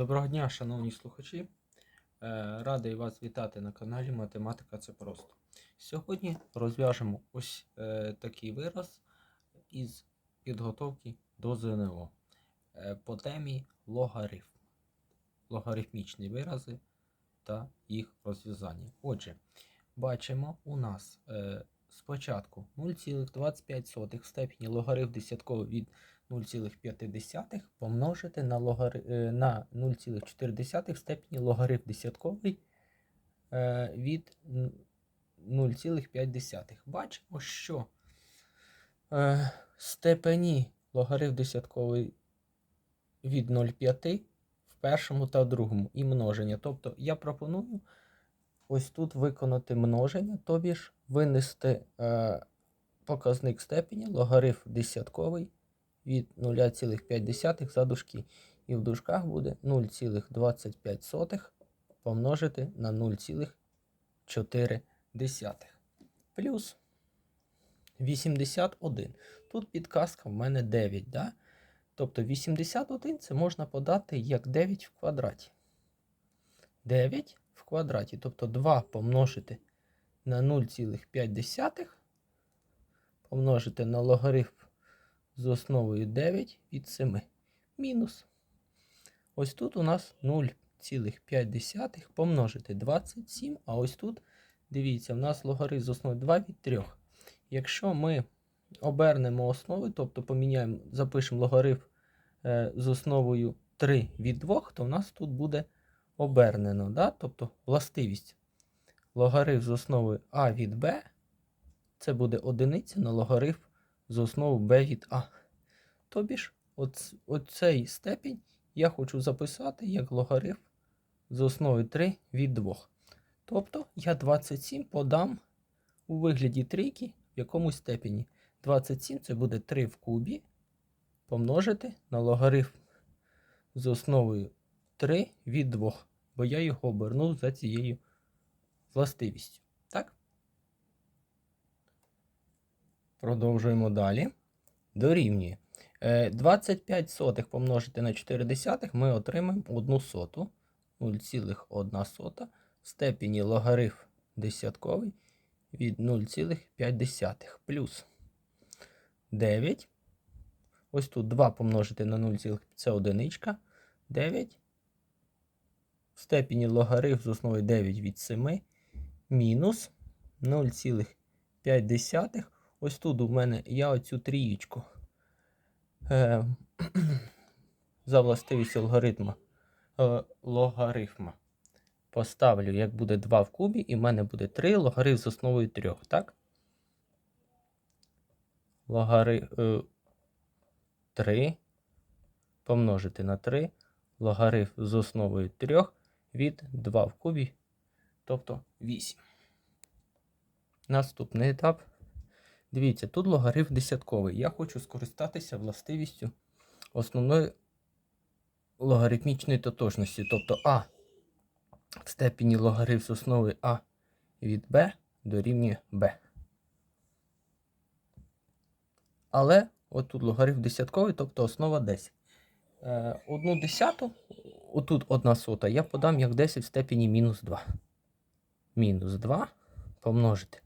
Доброго дня, шановні слухачі. Е, Радий вас вітати на каналі Математика це просто. Сьогодні розв'яжемо ось е, такий вираз із підготовки до ЗНО е, по темі логарифм. Логарифмічні вирази та їх розв'язання. Отже, бачимо у нас спочатку 0,25 в степені логарифм десятковий від 0,5 помножити на, логари... е, на 0,4 в степені логарифм десятковий е, від 0,5. Бачимо, що е, степені логарифм десятковий від 0,5 в першому та другому і множення. Тобто я пропоную ось тут виконати множення, тобі ж винести е, показник степені логарифм десятковий від 0,5 за дужки. І в дужках буде 0,25 помножити на 0,4 плюс 81. Тут підказка в мене 9. Да? Тобто 81 це можна подати як 9 в квадраті. 9 в квадраті. Тобто 2 помножити на 0,5 помножити на логарифм з основою 9 від 7. Мінус. Ось тут у нас 0,5 помножити 27, а ось тут, дивіться, в нас логарифм з основою 2 від 3. Якщо ми обернемо основи, тобто поміняємо, запишемо логарифм е, з основою 3 від 2, то в нас тут буде обернено. Да? Тобто властивість логарифм з основою а від b, це буде одиниця на логарифм з основу b від a. Тобі ж, оц- оцей степінь я хочу записати як логарифм з основи 3 від 2. Тобто я 27 подам у вигляді трійки в якомусь степені. 27 це буде 3 в кубі помножити на логарифм з основою 3 від 2, бо я його обернув за цією властивістю. Так? Продовжуємо далі. Дорівнює. Е, 25 сотих помножити на 4 десятих ми отримаємо 1 соту. 0,1 сота в степені логарифм десятковий від 0,5 плюс 9. Ось тут 2 помножити на 0, це одиничка. 9 в степені логарифм з основою 9 від 7 мінус 0,5. Ось тут у мене я оцю трієчку е, за властивістю алгоритма е, логарифма поставлю, як буде 2 в кубі, і в мене буде 3 логарифм з основою 3, так? Логарифм е, 3 помножити на 3 логарифм з основою 3 від 2 в кубі, тобто 8. Наступний етап. Дивіться, тут логарифм десятковий. Я хочу скористатися властивістю основної логарифмічної тотожності. Тобто А в степені логарифм основи А від Б дорівнює Б. Але отут логарифм десятковий, тобто основа 10. Е, одну десяту, отут одна сота, я подам як 10 в степені мінус 2. Мінус 2 помножити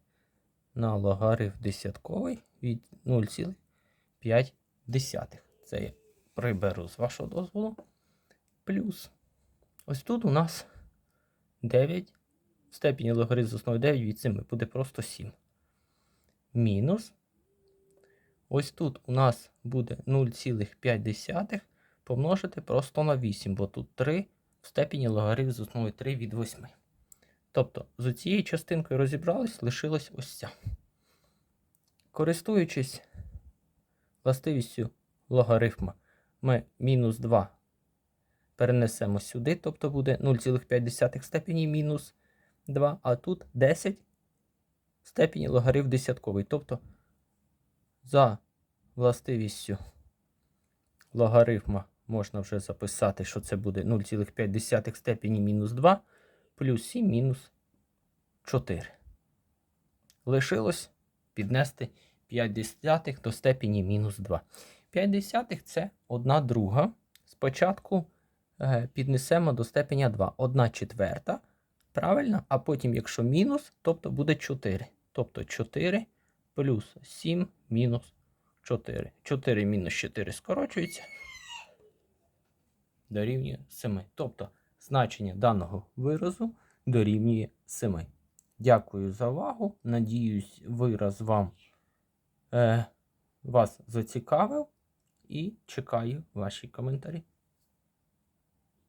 на логарифм десятковий від 0,5. Це я приберу з вашого дозволу. Плюс. Ось тут у нас 9 в степені логарифм з основою 9 від 7 буде просто 7. Мінус. Ось тут у нас буде 0,5 помножити просто на 8, бо тут 3 в степені логарифм з основою 3 від 8. Тобто, з цією частинкою розібрались, лишилась ось ця. Користуючись властивістю логарифма, ми мінус 2 перенесемо сюди, тобто буде 0,5 в степені мінус 2, а тут 10 в степені логарифм десятковий. Тобто за властивістю логарифма можна вже записати, що це буде 0,5 степені мінус 2 плюс 7 мінус 4. Лишилось піднести 5 десятих до степені мінус 2. 5 десятих це 1 друга. Спочатку е, піднесемо до степеня 2. 1 четверта. Правильно? А потім, якщо мінус, тобто буде 4. Тобто 4 плюс 7 мінус 4. 4 мінус 4 скорочується. Дорівнює 7. Тобто значення даного виразу дорівнює 7. Дякую за увагу. Надіюсь, вираз вам е, вас зацікавив і чекаю ваші коментарі.